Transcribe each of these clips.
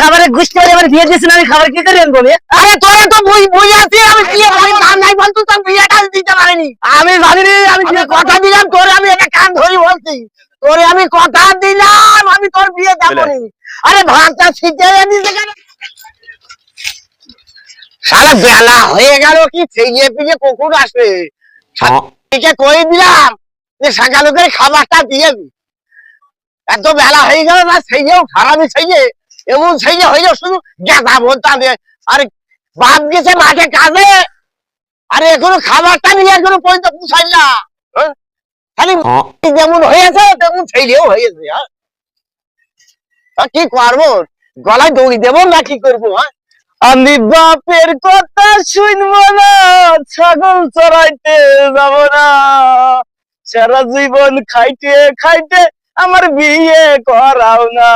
খাবারের গুষ্টি হলে আমার বিয়ে দিয়েছেন আমি খাবার কি করে আনব আমি? আরে তোরা তো বুঝ বুঝে আছি আমি বিয়ে আমি দাম নাই বলতো তোর বিয়েটা দিতে পারিনি। আমি জানি রে আমি কথা দিলাম তোরে আমি এটা কান ধরি বলছি। তোরে আমি কথা দিলাম আমি তোর বিয়ে দেবো নি। আরে ভাতটা সিজে দিতে কেন? সারা বেলা হয়ে গেল কি ফেরিয়ে ফিরিয়ে কুকুর আসবে। একে কয়ে দিলাম যে সকালে খাবারটা দিয়ে এত বেলা হয়ে গেল না সেইও খারাপই সেইয়ে এমন হয়ে যাও শুধু গেঁদা বলতা দিয়ে। আরে বাপ গেছে মাঠে কাজে। আরে এখনও খাবারটা নিয়ে এখনও পর্যন্ত পুষাই না হ্যাঁ? খালি যেমন হয়েছে তেমন সেইলেও হয়েছে হ্যাঁ? কি করব? গলায় দৌড়ি দেবো না কি করব হ্যাঁ? আমি বাপের কথা শুনব না ছাগল চড়াইতে যাব না। সারা জীবন খাইতে খাইতে আমার বিয়ে করাও না।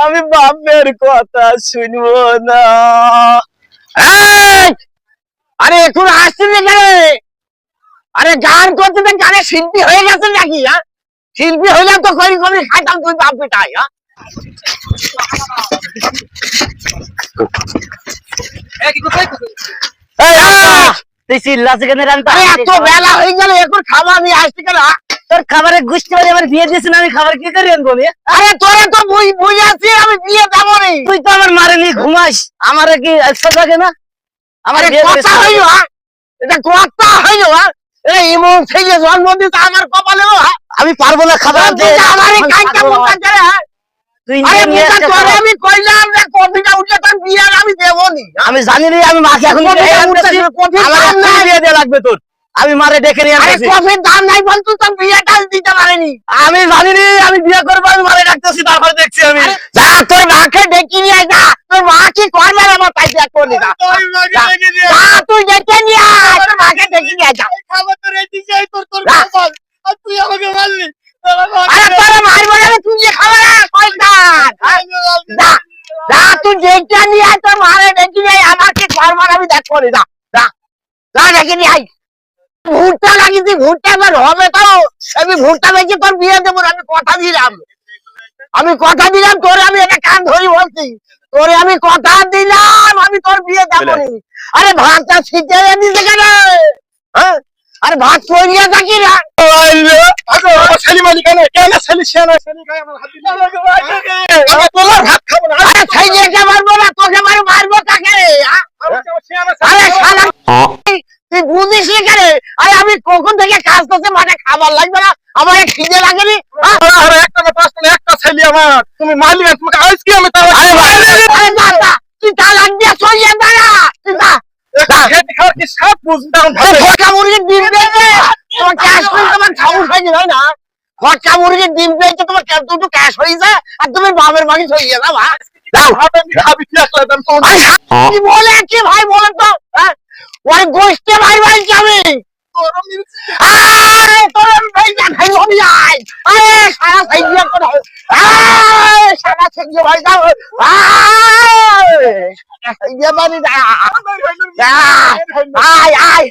আমি বাপের কথা শুনব না! আরে, এখন আসছে কেন আরে, গান করতে তো গানে শিল্পী হয়ে গেছে নাকি হ্যাঁ? শিল্পী হইলে তো করি করি খাইতাম তুই বাপ বেটাই হ্যাঁ এই, আহ! তুই চিল্লাছে কেন আমি তো এত বেলা হয়ে গেল এখন খাবার নিয়ে আসছি কেন? তোর খাবারের গুষ্টি হলে আমার বিয়ে দিয়েছেন আমি খাবার কি করে আনব আমি? আরে তোরা তো বুঝ আমি বিয়ে যাব নি তুই তো আমার মারে ঘুমাস আমার কি আচ্ছা না আমার কথা? এটা কথা হইল? এই ইমন থেকে জন্ম দিতে আমার কপালে? আমি পারব না খাবার আমারই। মোটা করে, আমি কইলাম যে কফিটা উঠলে বিয়ে আমি দেবো নি? আমি জানি রে আমি মাকে এখন লাগবে তোর। আমি মারে ডেকে নিয়ে আরে আসতেছি। কফির দাম নাই বলতো তোর বিয়েটা দিতে পারেনি। আমি জানি রে আমি বিয়ে করব আমি মারে ডাকতেছি তারপর দেখছি আমি। যা তোর মাকে ডেকে নিয়ে যা। তোর মা কি করবে আমার তাই দেখ করলি যা, যা, তুই ডেকে নিয়ে আয় তোর মাকে ডেকে নিয়ে যা। আরে তোর মারবো না তুই যে তুই নিয়ে আয় তোর মারে আমি দেখ করি যা যা যা ডেকে নিয়ে আয়। ভুট্টা লাগিয়েছি ভুট্টা এবার হবে তো আমি ভুট্টা বেঁচে তোর বিয়ে দেবো না, আমি কথা দিলাম। আমি কথা দিলাম তোরে আমি এটা কান ধরি বলছি। তোরে আমি কথা দিলাম আমি তোর বিয়ে দেবো। আরে ভাতটা সিজে দিতে কেন হ্যাঁ? আরে ভাত তৈরিয়া থাকি না? আরে সেই যে মারবো না তোকে মারবো মারবো কাকে? আরে শালা তুই বুঝিস নি কেন আরে আমি কখন থেকে কাজ করতে মানে খাবার লাগবে না আমার খিদে লাগেনি হ্যাঁ? তুমি মালিক তোমাকে আজকে আমি তার আরে আরে না তুই তালাক দিয়ে সরিয়ে দাঁড়া। তুই না খেতে খাওয়ার কি সাত বুঝতে আরে ফটকা মুরগির ডিম পেয়েছে তোমার ক্যাশ করে তোমার খাউস হয়নি তাই না? ফটকা মুরগির ডিম পেয়েছে, তোমার ক্যাশ দুটো ক্যাশ হয়েছে আর তুমি বাপের বাড়ি হ্যাঁ? আরে কি বলে ভাই হ্যাঁ? ভাই ভাই যাবে আয়।